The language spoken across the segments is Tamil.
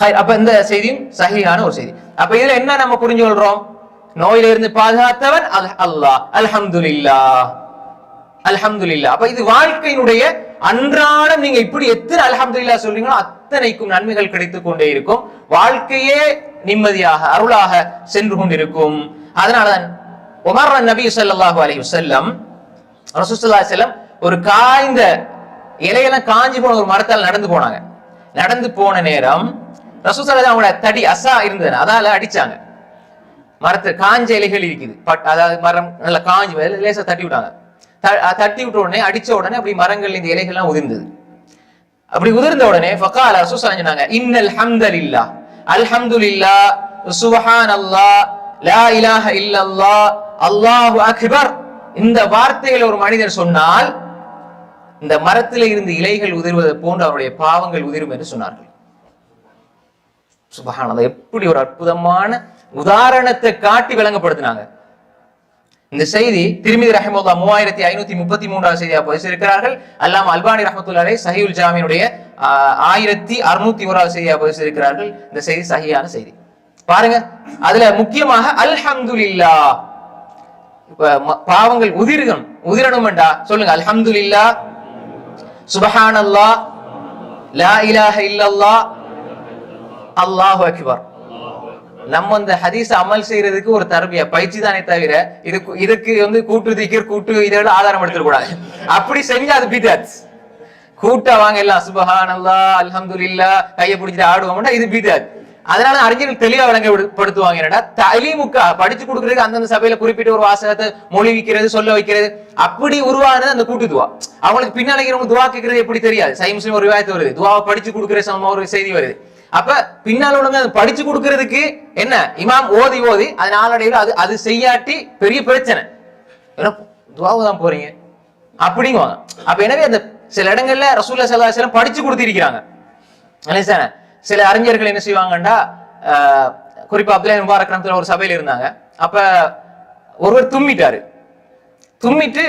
ஹை, அப்ப இந்த செய்தியும் சஹீஹான ஒரு செய்தி. அப்ப இதுல என்ன நம்ம புரிஞ்சு கொள்றோம்? நோயில இருந்து பாதுகாத்தவன் அல் அல்லாஹ். அல்ஹம்துல்லா அல்ஹம்துல்லா அப்ப இது வாழ்க்கையினுடைய அன்றாடம் நீங்க இப்படி எத்தனை அல்ஹம்துல்லா சொல்றீங்களோ அத்தனைக்கும் நன்மைகள் கிடைத்துக் கொண்டே இருக்கும். வாழ்க்கையே நிம்மதியாக அருளாக சென்று கொண்டிருக்கும். அதனாலதான் உமர் நபி ஸல்லல்லாஹு அலி வஸல்லம் ரசூசல்லா செல்லம் ஒரு காய்ந்த இலையெல்லாம் காஞ்சி போன ஒரு மரத்தால் நடந்து போனாங்க. நடந்து போன நேரம் ரசூலுல்லாஹி அவங்களோட தடி அசா இருந்தது. அதால அடிச்சாங்க. மரத்து காஞ்ச இலைகள் இருக்குது. பட் அதாவது மரம் நல்லா காஞ்சி லேசா தட்டி விட்டாங்க. தட்டி விட்ட உடனே அடிச்ச உடனே அப்படி மரங்கள் இந்த இலைகள்லாம் உதிர்ந்தது. அப்படி உதிர்ந்த உடனே ஃபகால ரசூலுல்லாஹி சொன்னாங்க இன்னல் ஹம்தலில்லா அல்ஹம்துலில்லா அல்லா லா இலாஹ இல்லல்லா அல்லாஹு அக்பர். இந்த வார்த்தைகளை ஒரு மனிதர் சொன்னால் இந்த மரத்தில் இருந்து இலைகள் உதிர்வது போன்று அவருடைய பாவங்கள் உதிரும் என்று சொன்னார்கள். சுபஹானல்லாஹ் எப்படி ஒரு அற்புதமான உதாரணத்தை காட்டி விளங்கப்படுத்தினாங்க. இந்த செய்தி திருமிதி ரஹமுல்லா மூவாயிரத்தி ஐநூத்தி முப்பத்தி மூன்றாவது செய்தியா பதிச்சிருக்கிறார்கள் அல்லாம அல்பானி ரஹமத்துல்லாலே சஹியுல் ஜாமினுடைய ஆயிரத்தி அறுநூத்தி ஓராவது செய்தியா பதிச்சிருக்கிறார்கள் இந்த செய்தி சஹியான செய்தி. பாருங்க அதுல முக்கியமாக அல்ஹம்துலில்லா இல்லா பாவங்கள் உதிரணும். உதிரணும்டா சொல்லுங்க அல்ஹம்துலில்லா சுபஹானல்லாஹ் லா இலாஹ இல்லல்லாஹ் அல்லாஹ் அக்பர். நம்ம இந்த ஹதீஸ் அமல் செய்யறதுக்கு ஒரு தரபியா. பயிற்சி தானே தவிர இதுக்கு இதுக்கு வந்து கூட்டு திக்கர் கூட்டு இதெல்லாம் ஆதாரம் எடுத்துட கூடாது அப்படி செஞ்சா அது பிதாத். கூட்டா வாங்க எல்லாம் சுபஹானல்லா அல்ஹம்துலில்லா கையை பிடிச்சிட்டு ஆடுவோம்னா இது பிதாத். அதனால அறிஞர்கள் தெளிவா விளங்கப்படுத்துவாங்க என்னடா தலிமுக்கா படிச்சு கொடுக்கறதுக்கு அந்தந்த சபையில குறிப்பிட்ட ஒரு வாசகத்தை மொழி வைக்கிறது சொல்ல வைக்கிறது அப்படி உருவானது அந்த கூட்டு துவா. அவங்களுக்கு பின்னாடி துவா கேட்கறது எப்படி தெரியாது? சை ஒரு விவாயத்து வருது. துவாவை படிச்சு கொடுக்குற சமமா ஒரு செய்தி வருது. அப்ப பின்னால் உள்ளவங்க அதை படிச்சு கொடுக்கறதுக்கு என்ன? இமாம் ஓதி ஓதி அது நாளடைவில் அது அது செய்யாட்டி பெரிய பிரச்சனை. ஏன்னா துவாவு தான் போறீங்க? அப்படிங்குவாங்க. அப்ப எனவே அந்த சில இடங்கள்ல ரசூல்லா ஸல்லல்லாஹு அலைஹி படிச்சு கொடுத்திருக்கிறாங்க. இல்லையா சில அறிஞர்கள் என்ன செய்வாங்கண்டா குறிப்பா அப்துல்லா முபாரக் ரஹ்மத்துல்லாஹி ஒரு சபையில இருந்தாங்க. அப்ப ஒருவர் தும்மிட்டாரு. தும்மிட்டு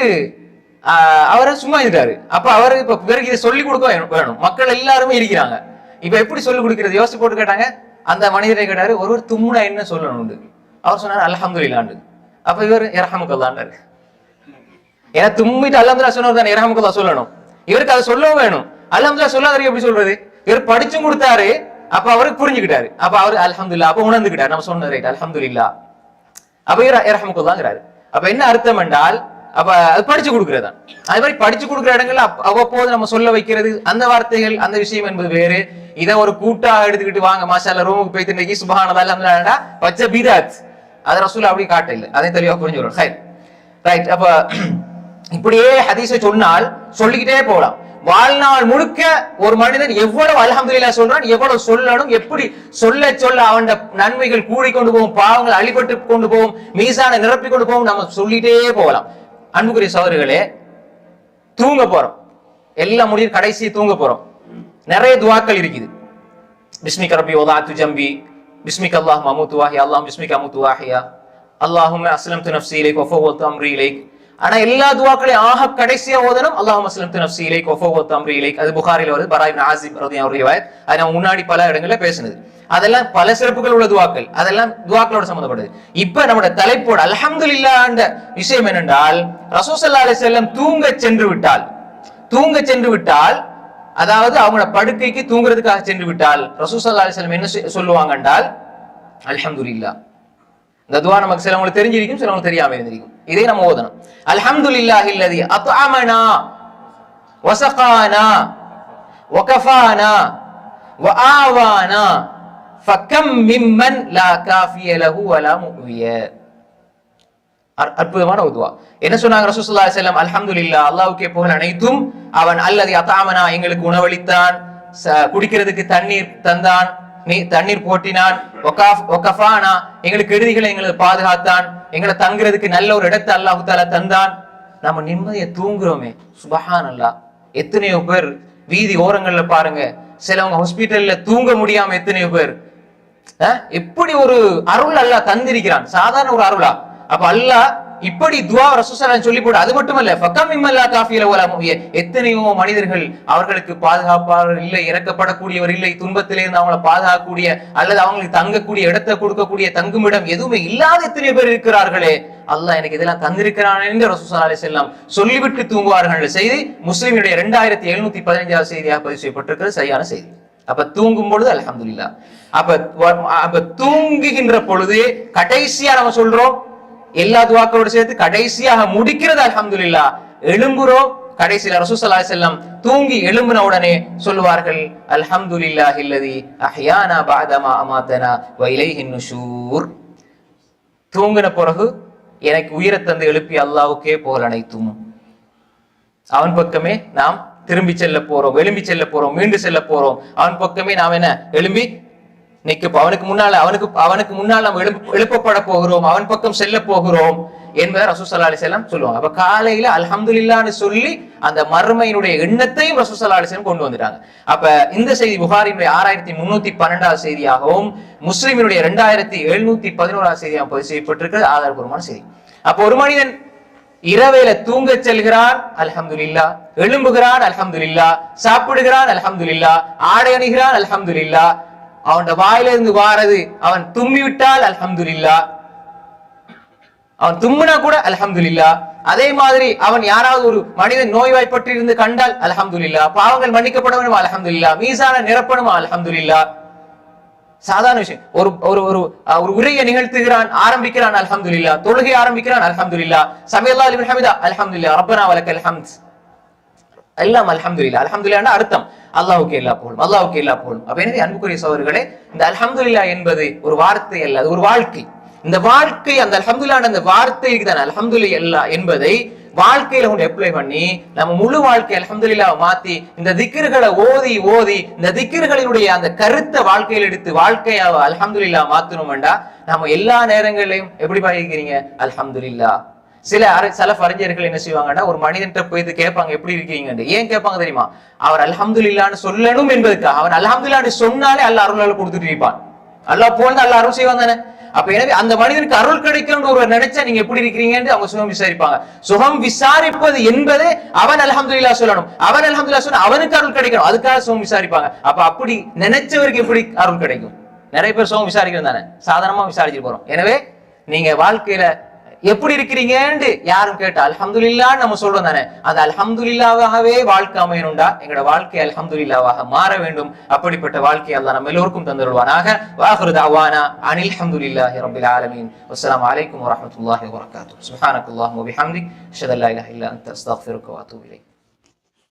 அவரை சும்மா இருக்காரு அப்ப அவரு இப்ப பிறகு இதை சொல்லி கொடுக்க வேணும் வேணும். மக்கள் எல்லாருமே இருக்கிறாங்க. இப்ப எப்படி சொல்லி கொடுக்கிறது? யோசிச்சு போட்டு கேட்டாங்க. அந்த மனிதரை கேட்டாரு ஒருவர் தும்முனா என்ன சொல்லணும்? அவர் சொன்னார் அல்ஹம்துலில்லாஹ்னு அப்ப இவர் இரஹமுக்கல்லாண்டாரு ஏன்னா தும்மிட்டு அல்ஹம்துலில்லாஹ் சொன்னவர் தான் இரஹமுக்கல்லா சொல்லணும். இவருக்கு அதை சொல்லவும் வேணும். அல்ஹம்துலில்லாஹ் சொல்லாதவரு எப்படி சொல்றது? இவர் படிச்சும் கொடுத்தாரு அப்ப அவருக்கு புரிஞ்சுக்கிட்டாரு. அப்ப அவர் அல்ஹம்துலில்லாஹ் அப்ப உணர்ந்துக்கிட்டாரு. நம்ம சொன்னது ரைட் அல்ஹம்துலில்லாஹ். அப்ப இவர் இரஹமுக்கல்லாங்கிறாரு அப்ப என்ன அர்த்தம் என்றால் அப்ப அது படிச்சு கொடுக்கறதா அது மாதிரி படிச்சு கொடுக்குற இடங்கள்ல அவ்வப்போது நம்ம சொல்ல வைக்கிறது அந்த வார்த்தைகள் அந்த விஷயம் என்பது வேறு. இதை ஒரு கூட்டா எடுத்துக்கிட்டு வாங்க மாஷால்ல ரூமுக்கு போயிட்டு இன்னைக்கு சுபஹானதா வச்ச பீதாத். அது ரசூல் அப்படி காட்ட இல்லை அதை தெளிவா புரிஞ்சு ஹை ரைட் அப்ப இப்படியே ஹதீஸை சொன்னால் சொல்லிக்கிட்டே போகலாம் வாழ்நாள் முழுக்க ஒரு மனிதன் எவ்வளவு அல்ஹம்துலில்லாஹ் சொல்றான் எவ்வளவு சொல்லணும் எப்படி சொல்ல சொல்ல அவன் நன்மைகள் கூடி கொண்டு போகும் பாவங்கள் அழிபட்டு கொண்டு போகும் மீசான நிரப்பி கொண்டு போகும் நம்ம சொல்லிட்டே போகலாம் அன்புக்குரிய சவர்களே தூங்க போறோம். எல்லாம் முடியும் கடைசி தூங்க போறோம். நிறைய துவாக்கள் இருக்குது. பிஸ்மிக ரப்பி வதாத்து ஜம்பி. பிஸ்மிக் அல்லாஹ் அமுத்து வாஹியா. அல்லாஹ் பிஸ்மிக் அமுத்து வாஹியா. அல்லாஹும் அஸ்லம்து நப்சி இலைக் வஃபவத்து அம்ரி இலைக். ஆனா எல்லா துவாக்களையும் ஆக கடைசியா அல்லாஹ் அல்லாஹும் அஸ்லம்து நப்சி இலைக் வஃபவத்து அம்ரி இலைக். அது புகாரில் வருது பராய் இப்னு ஆசிப் ரலியல்லாஹு அன்ஹு அது நான் முன்னாடி பல இடங்களில் பேசினது. அதெல்லாம் பல சிறப்புகள் உள்ள துவாக்கள். அதெல்லாம் துவாக்களோட சம்மந்தப்படுது இப்ப நம்முடைய தலைப்போட இல்லாண்ட விஷயம் என்னென்றால் ரசூசல்லா அலி செல்லம் தூங்க சென்று விட்டால் தூங்க சென்று விட்டால் அதாவது அவங்கள படுக்கைக்கு தூங்குறதுக்காக சென்று விட்டால் ரசூசல்லா அலிஸ்லம் என்ன சொல்லுவாங்க என்றால் அல்ஹம்துலில்லாஹ் இந்த துவா நமக்கு சிலவங்களுக்கு தெரிஞ்சிருக்கும் சிலவங்களுக்கு தெரியாம இருந்திருக்கும். இதே நம்ம ஓதணும். அல்ஹம்துலில்லாஹி இல்லதி அத்அமனா வசகானா வகஃபானா வஆவானா ஃபக்கம் மிம்மன் லா காஃபிய லஹு வலா முவிய அற்புதமான உதுவா என்ன சொன்னாங்க ரசூலுல்லாஹி அலைஹி வஸல்லம்? அல்ஹம்துலில்லாஹ் அல்லாஹ்வுக்கே புகழ் அனைத்தும் அவன் அல்லது அத்தாமனா எங்களுக்கு உணவளித்தான் ச- குடிக்கிறதுக்கு தண்ணீர் தந்தான் நீ தண்ணீர் போட்டினான் ஒகஃபானா எங்களுக்கு கெடுதிகளை எங்களை பாதுகாத்தான் எங்களை தங்குறதுக்கு நல்ல ஒரு இடத்தை அல்லாஹு தாலா தந்தான். நம்ம நிம்மதியை தூங்குறோமே சுபஹான் அல்லாஹ் எத்தனையோ பேர் வீதி ஓரங்கள்ல பாருங்க சிலவங்க ஹாஸ்பிட்டல்ல தூங்க முடியாம எத்தனையோ பேர். எப்படி ஒரு அருள் அல்லாஹ் தந்திருக்கிறான். சாதாரண ஒரு அருளா? அப்ப அல்லாஹ் இப்படி துவா ரசூசலான் சொல்லி போடு அது மட்டுமல்ல ஃபக்கம் இம்மல்லா காஃபியில வலா எத்தனையோ மனிதர்கள் அவர்களுக்கு பாதுகாப்பாளர் இல்லை இறக்கப்படக்கூடியவர் இல்லை துன்பத்திலே இருந்து அவங்கள பாதுகாக்கக்கூடிய அல்லது அவங்களுக்கு தங்கக்கூடிய இடத்தை கொடுக்கக்கூடிய தங்குமிடம் எதுவுமே இல்லாத எத்தனை பேர் இருக்கிறார்களே. அல்லாஹ் எனக்கு இதெல்லாம் தந்திருக்கிறான் என்று ரசூசல் அலி செல்லாம் சொல்லிவிட்டு தூங்குவார்கள். செய்தி முஸ்லிமுடைய ரெண்டாயிரத்தி எழுநூத்தி பதினைஞ்சாவது செய்தியாக பதிவு செய்யப்பட்டிருக்கிறது. சரியான செய்தி. அப்ப தூங்கும் பொழுது அலமதுல்லா அப்ப அப்ப தூங்குகின்ற பொழுது கடைசியா நம்ம சொல்றோம் எல்லா துவாக்களோடு சேர்த்து கடைசியாக முடிக்கிறது அலமதுல்லா எழும்புறோம் கடைசியில ரசூசல்லா செல்லம் தூங்கி எழும்பின உடனே சொல்லுவார்கள் அல்ஹம்துலில்லாஹி இல்லதி அஹ்யானா பாதமா அமாத்தனா வ இலைஹின் நுஷூர் தூங்கின பிறகு எனக்கு உயிரை தந்து எழுப்பி அல்லாவுக்கே புகழ் அனைத்தும். அவன் பக்கமே நாம் திரும்பி செல்ல போறோம் எழும்பி செல்ல போறோம் மீண்டு செல்ல போறோம். அவன் பக்கமே நாம் என்ன? எழும்பி இன்னைக்கு அவனுக்கு முன்னால அவனுக்கு அவனுக்கு முன்னால் நம்ம எழுப்ப எழுப்பப்பட போகிறோம். அவன் பக்கம் செல்ல போகிறோம் என்பதை ரசூசல்லா அலிசல்லாம் சொல்லுவாங்க. அப்ப காலையில அல்ஹம்துலில்லான்னு சொல்லி அந்த மர்மையினுடைய எண்ணத்தையும் ரசூசல்லா அலிசலம் கொண்டு வந்துட்டாங்க. அப்ப இந்த செய்தி புகாரினுடைய ஆறாயிரத்தி முன்னூத்தி பன்னெண்டாவது செய்தியாகவும் முஸ்லிமினுடைய ரெண்டாயிரத்தி எழுநூத்தி பதினோராவது செய்தியாக பதிவு செய்யப்பட்டிருக்கிறது. ஆதாரபூர்வமான செய்தி. அப்ப ஒரு மனிதன் இரவேல தூங்க செல்கிறான் அல்ஹம்துலில்லா எழும்புகிறான் அல்ஹம்துலில்லா சாப்பிடுகிறான் அல்ஹம்துலில்லா ஆடை அணிகிறான் அல்ஹம்துலில்லா அவன் வாயிலிருந்து வாரது. அவன் தும்மி விட்டால் அல்ஹம்துலில்லா. அவன் தும்முனா கூட அல்ஹம்துலில்லா. அதே மாதிரி அவன் யாராவது ஒரு மனிதன் நோய்வாய்ப்பட்டு இருந்து கண்டால் அல்ஹம்துலில்லா. பாவங்கள் மன்னிக்கப்பட வேணுமா அல்ஹம்துலில்லா. மீசான நிரப்பணுமா அல்ஹம்துலில்லா. சாதாரண விஷயம். ஒரு ஒரு ஒரு ஒரு உரையை நிகழ்த்துகிறான் ஆரம்பிக்கிறான் அல்ஹம்துலில்லா. தொழுகை ஆரம்பிக்கிறான் அல்ஹம்துலில்லா. சமையல்லா லிமன் ஹமிதா அல்ஹம்துலில்லா. ரப்பனா வலக்கல் எல்லாம் அல்ஹம்துலில்லா அல்ஹம்துலில்லாஹ்னா அர்த்தம். அல்லாவுக்கு எல்லா புகழும் அல்லாவுக்கு எல்லா புகழும். அப்ப எனவே அன்புக்குரிய சகோதரர்களே இந்த அல்ஹம்துலில்லா என்பது ஒரு வார்த்தை அல்ல அது ஒரு வாழ்க்கை. இந்த வாழ்க்கை அந்த அல்ஹம்துலில்லாஹ் அந்த வார்த்தை இருக்குதானே? அல்லா என்பதை வாழ்க்கையில கொண்டு அப்ளை பண்ணி நம்ம முழு வாழ்க்கை அல்ஹம்துலில்லாஹ் மாத்தி இந்த திக்கர்களை ஓதி ஓதி இந்த திக்கர்களினுடைய அந்த கருத்தை வாழ்க்கையில் எடுத்து வாழ்க்கையை மாத்தணும் வேண்டா நம்ம எல்லா நேரங்களிலையும் எப்படி பாதிக்கிறீங்க அல்ஹம்துலில்லாஹ். சில அரை சலஃப் அறிஞர்கள் என்ன செய்வாங்கன்னா ஒரு மனிதன்கிட்ட போயிட்டு கேட்பாங்க எப்படி இருக்கீங்கன்னு ஏன் கேட்பாங்க தெரியுமா? அவர் அல்ஹம்துலில்லான்னு சொல்லணும் என்பதுக்காக. அவன் அல்ஹம்துலில்லான்னு சொன்னாலே அல்ல அருள் கொடுத்துட்டு இருப்பான். அல்லா போல அல்ல அருள் செய்வான் தானே? அப்ப எனவே அந்த மனிதனுக்கு அருள் கிடைக்கணும்னு ஒருவர் நினைச்சா நீங்க எப்படி இருக்கிறீங்கன்னு அவங்க சுகம் விசாரிப்பாங்க. சுகம் விசாரிப்பது என்பது அவன் அல்ஹம்துலில்லாஹ் சொல்லணும். அவன் அல்ஹம்துலில்லாஹ் சொல்ல அவனுக்கு அருள் கிடைக்கணும். அதுக்காக சுகம் விசாரிப்பாங்க. அப்ப அப்படி நினைச்சவருக்கு எப்படி அருள் கிடைக்கும்? நிறைய பேர் சுகம் விசாரிக்கிறோம் தானே? சாதாரணமா விசாரிச்சு போறோம். எனவே நீங்க வாழ்க்கையில எப்படி இருக்கிறீங்கன்னு யாரும் கேட்டா அல்ஹம்துலில்லாஹ் நம்ம சொல்றோம் தானே. அந்த அல்ஹம்துலில்லாவாகவே வாழ்க்கை அமையணும்டா. எங்களோட வாழ்க்கை அல்ஹம்துலில்லாவாக மாற வேண்டும். அப்படிப்பட்ட வாழ்க்கை அல்லாஹ் நம்ம எல்லோருக்கும் தந்துடுவானாக வாஹிரு தாவானா அனில் ஹம்துலில்லாஹி ரபில் ஆலமீன். அஸ்லாம் வலைக்கம் வரமத்துல்லாஹி வரகாத்து சுஹானக்குல்லாஹ் வபிஹம்திக். அஷ்ஹது அல்லா இலாஹா இல்லா அன்த. அஸ்தக்ஃபிருக்க வ அத்தூபு